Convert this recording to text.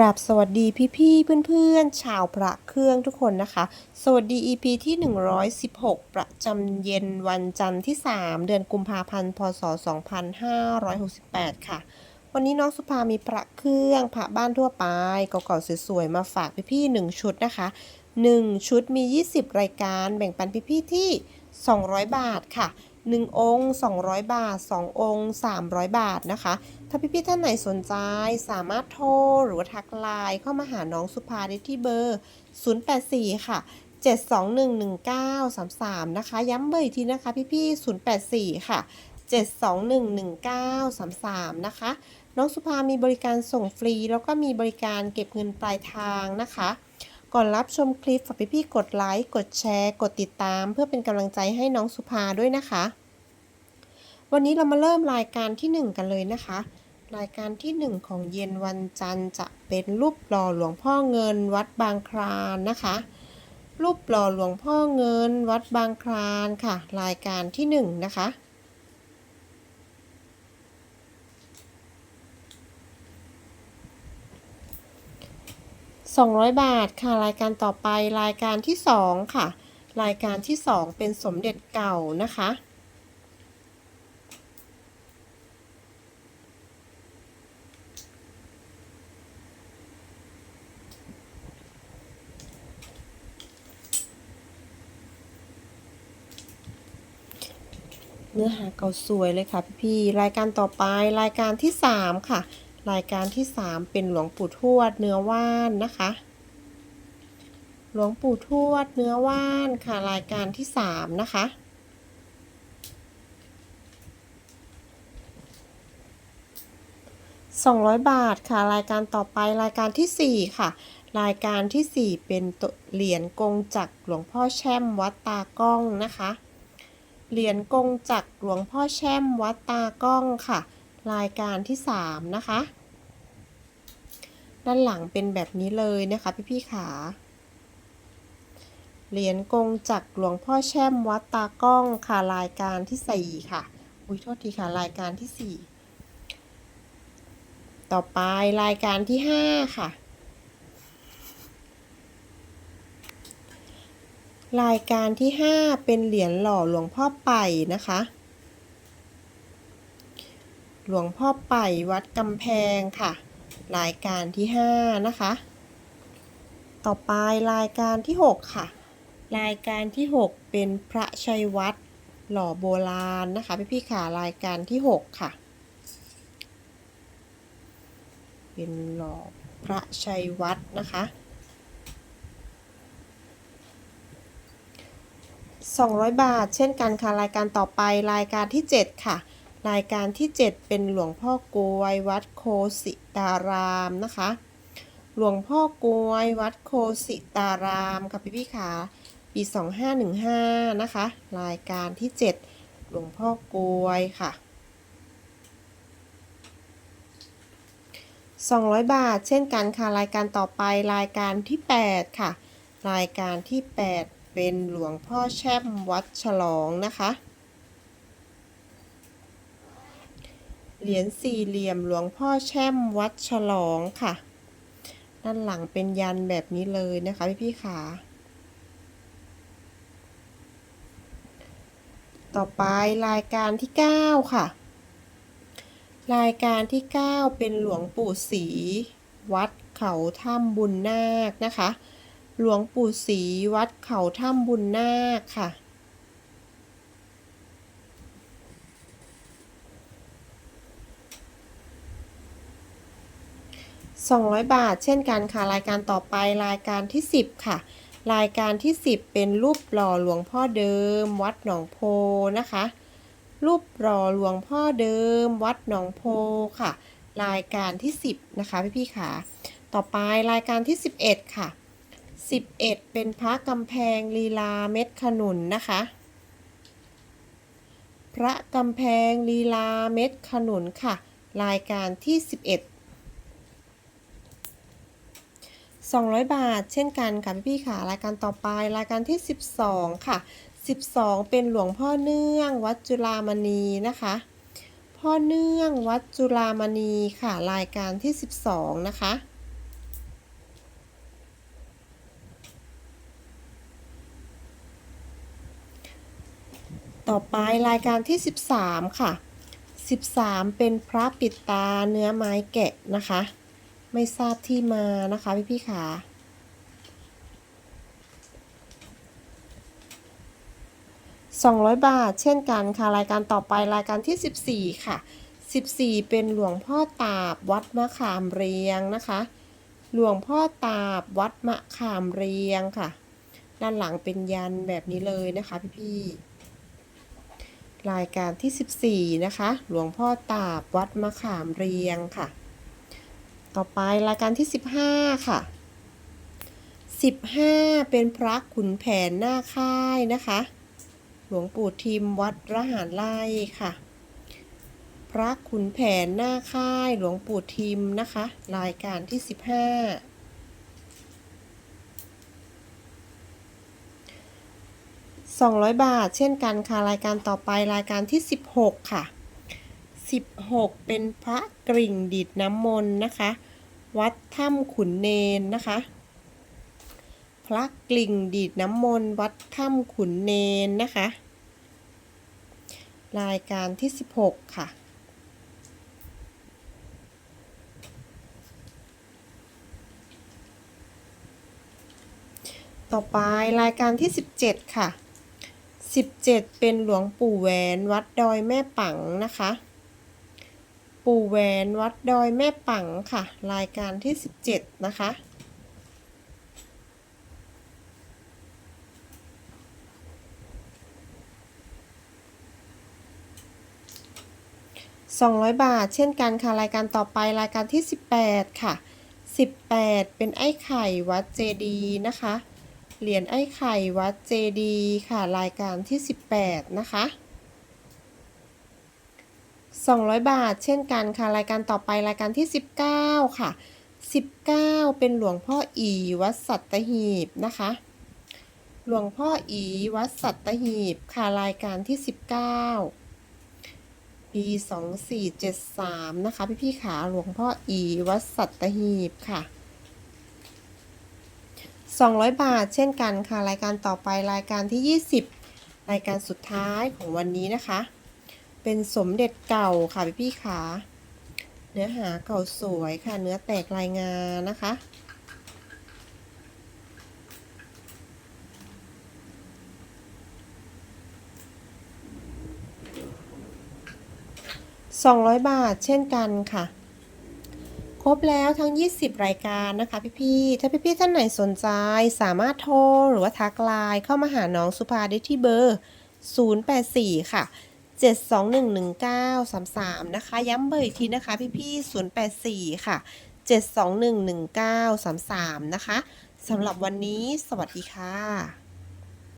กราบสวัสดีพี่ๆเพื่อนๆ ชาวพระเครื่องทุกคนนะคะ สวัสดี EP ที่ 116 ประจำเย็นวันจันทร์ที่ 3 เดือนกุมภาพันธ์พศ 2568 ค่ะ วันนี้น้องสุภามีพระเครื่องพระบ้านทั่วไปเก่าๆสวยๆ มาฝากพี่ๆ1ชุดนะคะ 1 ชุดมี 20 รายการแบ่งปันพี่ๆที่ 200 บาทค่ะ 1 องค์ 200 บาท 2 องค์ 300 บาทนะคะ ถ้าพี่ๆท่านไหนสนใจสามารถโทรหรือทักไลน์เข้ามาหาน้องสุภาได้ที่เบอร์ 084 ค่ะ 7211933 นะคะ ย้ำเบอร์อีกทีนะคะพี่ๆ084 ค่ะ 7211933 นะคะ น้องสุภามีบริการส่งฟรี แล้วก็มีบริการเก็บเงินปลายทางนะคะก่อนรับชมคลิปฝากพี่ๆกดไลค์ กดแชร์ กดติดตาม เพื่อเป็นกำลังใจให้น้องสุภาด้วยนะคะ วันนี้เรามาเริ่มรายการที่ 1 กันเลยนะคะ รายการที่ 1 ของเย็นวันจันทร์จะเป็นรูปหล่อหลวงพ่อเงินวัดบางคลานนะคะ รูปหล่อหลวงพ่อเงินวัดบางคลานค่ะ รายการที่1นนะคะ 200 บาทค่ะ รายการต่อไปรายการที่ 2 ค่ะ รายการที่ 2 เป็นสมเด็จเก่านะคะ เนื้อหาเก่าสวยเลยค่ะพี่ๆรายการต่อไปรายการที่ 3 ค่ะ รายการที่ 3 เป็นหลวงปู่ทวดเนื้อว่านนะคะ หลวงปู่ทวดเนื้อว่านค่ะ รายการที่ 3 นะคะ200 บาทค่ะ รายการต่อไปรายการที่ 4 ค่ะ รายการที่ 4 เป็นเหรียญกงจักหลวงพ่อแช่มวัดตากล้องนะคะ เหรียญกงจักรหลวงพ่อแช่มวัดตากล้องค่ะ รายการที่ 3 นะคะ ด้านหลังเป็นแบบนี้เลยนะคะพี่พี่ขาเหรียญกงจักรหลวงพ่อแช่มวัดตากล้องค่ะรายการที่ 4 ค่ะ อุ้ยโทษทีค่ะรายการที่ 4 ต่อไปรายการที่ 5 ค่ะ รายการที่ 5 เป็นเหรียญหล่อหลวงพ่อไป่นะคะ หลวงพ่อไป่วัดกำแพงค่ะ รายการที่ 5 นะคะ ต่อไปรายการที่ 6 ค่ะ รายการที่ 6 เป็นพระชัยวัดหล่อโบราณนะคะพี่พี่ๆค่ะรายการที่ 6 ค่ะ เป็นหล่อพระชัยวัดนะคะ 200 บาท เช่นกันค่ะรายการต่อไปรายการที่ 7 ค่ะ รายการที่ 7 เป็นหลวงพ่อกวย วัดโคสิตารามนะคะ หลวงพ่อกวย วัดโคสิตารามค่ะพี่พี่ๆค่ะปี 2515 นะคะ รายการที่ 7 หลวงพ่อกวยค่ะ 200 บาท เช่นกันค่ะรายการต่อไปรายการที่ 8 ค่ะ รายการที่ 8 เป็นหลวงพ่อแช่มวัดฉลองนะคะ เหรียญสี่เหลี่ยมหลวงพ่อแช่มวัดฉลองค่ะ ด้านหลังเป็นยันแบบนี้เลยนะคะพี่พี่ขาต่อไปรายการที่ 9 ค่ะ รายการที่ 9 เป็นหลวงปู่ศรีวัดเขาถ้ำบุญนาคนะคะ หลวงปู่ศรีวัดเขาถ้ำบุญนาคค่ะ 200 บาทเช่นกันค่ะ รายการต่อไปรายการที่ 10 ค่ะ รายการที่ 10 เป็นรูปหล่อหลวงพ่อเดิม วัดหนองโพนะคะ รูปหล่อหลวงพ่อเดิม วัดหนองโพค่ะ รายการที่ 10 นะคะพี่ๆค่ะ ต่อไปรายการที่ 11 ค่ะ 11 เป็นพระกำแพงลีลาเม็ดขนุนนะคะ พระกำแพงลีลาเม็ดขนุนค่ะ รายการที่ 11 200 บาท เช่นกันค่ะพี่ๆค่ะ รายการต่อไปรายการที่ 12 ค่ะ 12 เป็นหลวงพ่อเนื่องวัดจุฬามณีนะคะ พ่อเนื่องวัดจุฬามณีค่ะ รายการที่ 12 นะคะ ต่อไปรายการที่ 13 ค่ะ 13 เป็นพระปิดตาเนื้อไม้แกะนะคะ ไม่ทราบที่มานะคะพี่พี่ขา200 บาท เช่นกันค่ะ รายการต่อไปรายการที่ 14 ค่ะ 14 เป็นหลวงพ่อตาบวัดมะขามเรียงนะคะ หลวงพ่อตาบวัดมะขามเรียงค่ะ ด้านหลังเป็นยันแบบนี้เลยนะคะพี่ๆ รายการที่ 14 นะคะ หลวงพ่อตาบวัดมะขามเรียงค่ะ ต่อไปรายการที่ 15 ค่ะ 15 เป็นพระขุนแผนหน้าค่ายนะคะ หลวงปู่ทิมวัดระหารไล่ค่ะ พระขุนแผนหน้าค่ายหลวงปู่ทิมนะคะ รายการที่ 15 200 บาท เช่นกันค่ะรายการต่อไปรายการที่ 16 ค่ะ 16 เป็นพระกริ่งดิดน้ำมนต์นะคะ วัดถ้ำขุนเนนนะคะ พระกลิ่งดีดน้ำมนต์วัดถ้ำขุนเนนนะคะ รายการที่ 16 ค่ะต่อไปรายการที่ 17 ค่ะ 17 เป็นหลวงปู่แหวนวัดดอยแม่ปังนะคะ ปู่แหวนวัดดอยแม่ปังค่ะ รายการที่ 17 นะคะ200 บาท เช่นกันค่ะ รายการต่อไปรายการที่ 18 ค่ะ 18 เป็นไอ้ไข่วัดเจดีย์นะคะ เหรียญไอ้ไข่วัดเจดีค่ะ รายการที่ 18 นะคะ 200 บาทเช่นกันค่ะ รายการต่อไปรายการที่ 19 ค่ะ 19 เป็นหลวงพ่ออีวัดสัตหีบนะคะ หลวงพ่ออีวัดสัตหีบค่ะ รายการที่ 19 ปี 2473 นะคะ พี่พี่ๆขาหลวงพ่ออีวัดสัตหีบค่ะ 200 บาท เช่นกันค่ะ รายการต่อไปรายการที่ 20 รายการสุดท้ายของวันนี้นะคะ เป็นสมเด็จเก่าค่ะพี่พี่ขาเนื้อหาเก่าสวยค่ะ เนื้อแตกรายงานนะคะ 200 บาทเช่นกันค่ะ รบแล้วทั้ง 20 รายการนะคะพี่ๆ ถ้าพี่ๆท่านไหนสนใจสามารถโทรหรือว่าทักไลน์เข้ามาหาน้องสุภาได้ที่เบอร์ 084 ค่ะ 7211933 นะคะ ย้ำเบอร์อีกทีนะคะพี่ๆ 084 ค่ะ 7211933 นะคะสำหรับวันนี้สวัสดีค่ะ